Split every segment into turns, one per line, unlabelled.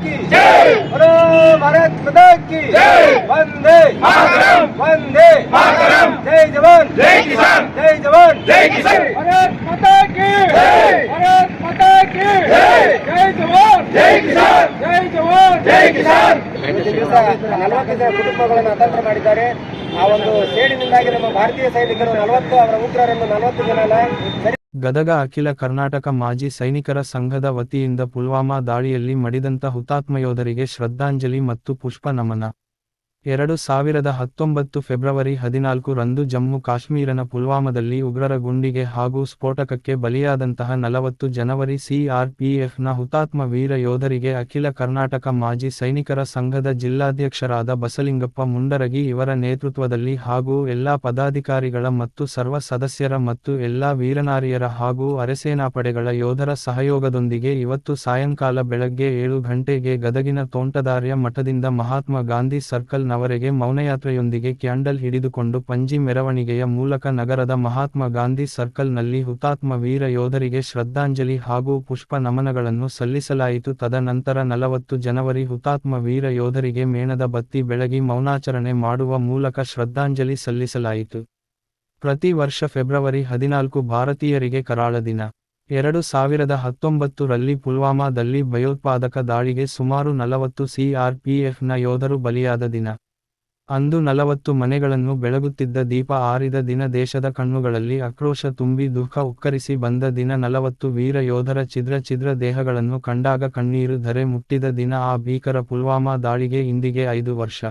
की बोलो भारत माता की वंदे वंदे जय जवान जय किसान जय जवान जय किसान भारत माता की भारत माता की जय जवान जय किसान जय जवान जय किसान ದಿವಸ ನಲವತ್ತು ಜನ ಕುಟುಂಬಗಳನ್ನು ಅತಂತ್ರ ಮಾಡಿದ್ದಾರೆ ಆ ಒಂದು ಸೇಡಿನಿಂದಾಗಿ ನಮ್ಮ ಭಾರತೀಯ ಸೈನಿಕರು ನಲವತ್ತು ಅವರ ಉಗ್ರರನ್ನು ನಲವತ್ತು ಜನ ಅಲ್ಲ ಸರಿ
ಗದಗ ಅಖಿಲ ಕರ್ನಾಟಕ ಮಾಜಿ ಸೈನಿಕರ ಸಂಘದ ವತಿಯಿಂದ ಪುಲ್ವಾಮಾ ದಾಳಿಯಲ್ಲಿ ಮಡಿದಂತ ಹುತಾತ್ಮ ಯೋಧರಿಗೆ ಶ್ರದ್ಧಾಂಜಲಿ ಮತ್ತು ಪುಷ್ಪ ನಮನ. ಎರಡು ಸಾವಿರದ ಹತ್ತೊಂಬತ್ತು ಫೆಬ್ರವರಿ ಹದಿನಾಲ್ಕು ರಂದು ಜಮ್ಮು ಕಾಶ್ಮೀರನ ಪುಲ್ವಾಮದಲ್ಲಿ ಉಗ್ರರ ಗುಂಡಿಗೆ ಹಾಗೂ ಸ್ಫೋಟಕಕ್ಕೆ ಬಲಿಯಾದಂತಹ ನಲವತ್ತು ಜನವರಿ ಸಿಆರ್ಪಿಎಫ್ನ ಹುತಾತ್ಮ ವೀರ ಯೋಧರಿಗೆ ಅಖಿಲ ಕರ್ನಾಟಕ ಮಾಜಿ ಸೈನಿಕರ ಸಂಘದ ಜಿಲ್ಲಾಧ್ಯಕ್ಷರಾದ ಬಸಲಿಂಗಪ್ಪ ಮುಂಡರಗಿ ಇವರ ನೇತೃತ್ವದಲ್ಲಿ ಹಾಗೂ ಎಲ್ಲಾ ಪದಾಧಿಕಾರಿಗಳ ಮತ್ತು ಸರ್ವ ಸದಸ್ಯರ ಮತ್ತು ಎಲ್ಲಾ ವೀರನಾರಿಯರ ಹಾಗೂ ಅರೆಸೇನಾಪಡೆಗಳ ಯೋಧರ ಸಹಯೋಗದೊಂದಿಗೆ ಇವತ್ತು ಸಾಯಂಕಾಲ ಬೆಳಗ್ಗೆ ಏಳು ಗಂಟೆಗೆ ಗದಗಿನ ತೋಂಟದಾರ್ಯ ಮಠದಿಂದ ಮಹಾತ್ಮ ಗಾಂಧಿ ಸರ್ಕಲ್ ನವರೆಗೆ ಮೌನಯಾತ್ರೆಯೊಂದಿಗೆ ಕ್ಯಾಂಡಲ್ ಹಿಡಿದುಕೊಂಡು ಪಂಜಿ ಮೆರವಣಿಗೆಯ ಮೂಲಕ ನಗರದ ಮಹಾತ್ಮ ಗಾಂಧಿ ಸರ್ಕಲ್ನಲ್ಲಿ ಹುತಾತ್ಮ ವೀರ ಯೋಧರಿಗೆ ಶ್ರದ್ಧಾಂಜಲಿ ಹಾಗೂ ಪುಷ್ಪ ನಮನಗಳನ್ನು ಸಲ್ಲಿಸಲಾಯಿತು. ತದನಂತರ ನಲವತ್ತು ಜನವರಿ ಹುತಾತ್ಮ ವೀರ ಯೋಧರಿಗೆ ಮೇಣದ ಬತ್ತಿ ಬೆಳಗಿ ಮೌನಾಚರಣೆ ಮಾಡುವ ಮೂಲಕ ಶ್ರದ್ಧಾಂಜಲಿ ಸಲ್ಲಿಸಲಾಯಿತು. ಪ್ರತಿ ವರ್ಷ ಫೆಬ್ರವರಿ ಹದಿನಾಲ್ಕು ಭಾರತೀಯರಿಗೆ ಕರಾಳ ದಿನ. ಎರಡು ಸಾವಿರದ ಹತ್ತೊಂಬತ್ತು ರಲ್ಲಿ ಪುಲ್ವಾಮಾದಲ್ಲಿ ಭಯೋತ್ಪಾದಕ ದಾಳಿಗೆ ಸುಮಾರು ನಲವತ್ತು ಸಿಆರ್ಪಿಎಫ್ನ ಯೋಧರು ಬಲಿಯಾದ ದಿನ. ಅಂದು ನಲವತ್ತು ಮನೆಗಳನ್ನು ಬೆಳಗುತ್ತಿದ್ದ ದೀಪ ಆರಿದ ದಿನ ದೇಶದ ಕಣ್ಣುಗಳಲ್ಲಿ ಆಕ್ರೋಶ ತುಂಬಿ ದುಃಖ ಉಕ್ಕರಿಸಿ ಬಂದ ದಿನ ನಲವತ್ತು ವೀರ ಯೋಧರ ಚಿದ್ರ ಚಿದ್ರ ದೇಹಗಳನ್ನು ಕಂಡಾಗ ಕಣ್ಣೀರು ಧರೆ ಮುಟ್ಟಿದ ದಿನ ಆ ಭೀಕರ ಪುಲ್ವಾಮಾ ದಾಳಿಗೆ ಇಂದಿಗೆ ಐದು ವರ್ಷ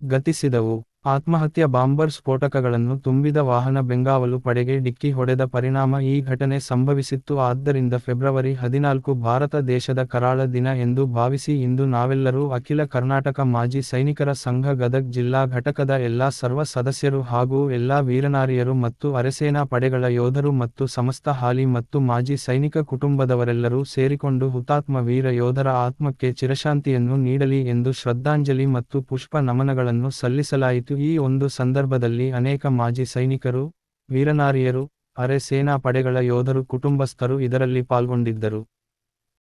ಗತಿಸಿದವು. ಆತ್ಮಹತ್ಯಾ ಬಾಂಬರ್ ಸ್ಫೋಟಕಗಳನ್ನು ತುಂಬಿದ ವಾಹನ ಬೆಂಗಾವಲು ಪಡೆಗೆ ಡಿಕ್ಕಿ ಹೊಡೆದ ಪರಿಣಾಮ ಈ ಘಟನೆ ಸಂಭವಿಸಿತ್ತು. ಆದ್ದರಿಂದ ಫೆಬ್ರವರಿ ಹದಿನಾಲ್ಕು ಭಾರತ ದೇಶದ ಕರಾಳ ದಿನ ಎಂದು ಭಾವಿಸಿ ಇಂದು ನಾವೆಲ್ಲರೂ ಅಖಿಲ ಕರ್ನಾಟಕ ಮಾಜಿ ಸೈನಿಕರ ಸಂಘ ಗದಗ್ ಜಿಲ್ಲಾ ಘಟಕದ ಎಲ್ಲಾ ಸರ್ವ ಸದಸ್ಯರು ಹಾಗೂ ಎಲ್ಲಾ ವೀರನಾರಿಯರು ಮತ್ತು ಅರೆಸೇನಾ ಪಡೆಗಳ ಯೋಧರು ಮತ್ತು ಸಮಸ್ತ ಹಾಲಿ ಮತ್ತು ಮಾಜಿ ಸೈನಿಕ ಕುಟುಂಬದವರೆಲ್ಲರೂ ಸೇರಿಕೊಂಡು ಹುತಾತ್ಮ ವೀರ ಯೋಧರ ಆತ್ಮಕ್ಕೆ ಚಿರಶಾಂತಿಯನ್ನು ನೀಡಲಿ ಎಂದು ಶ್ರದ್ಧಾಂಜಲಿ ಮತ್ತು ಪುಷ್ಪ ನಮನಗಳನ್ನು ಸಲ್ಲಿಸಲಾಯಿತು. ಈ ಒಂದು ಸಂದರ್ಭದಲ್ಲಿ ಅನೇಕ ಮಾಜಿ ಸೈನಿಕರು ವೀರನಾರಿಯರು ಅರೆ ಸೇನಾ ಪಡೆಗಳ ಯೋಧರು ಕುಟುಂಬಸ್ಥರು ಇದರಲ್ಲಿ ಪಾಲ್ಗೊಂಡಿದ್ದರು.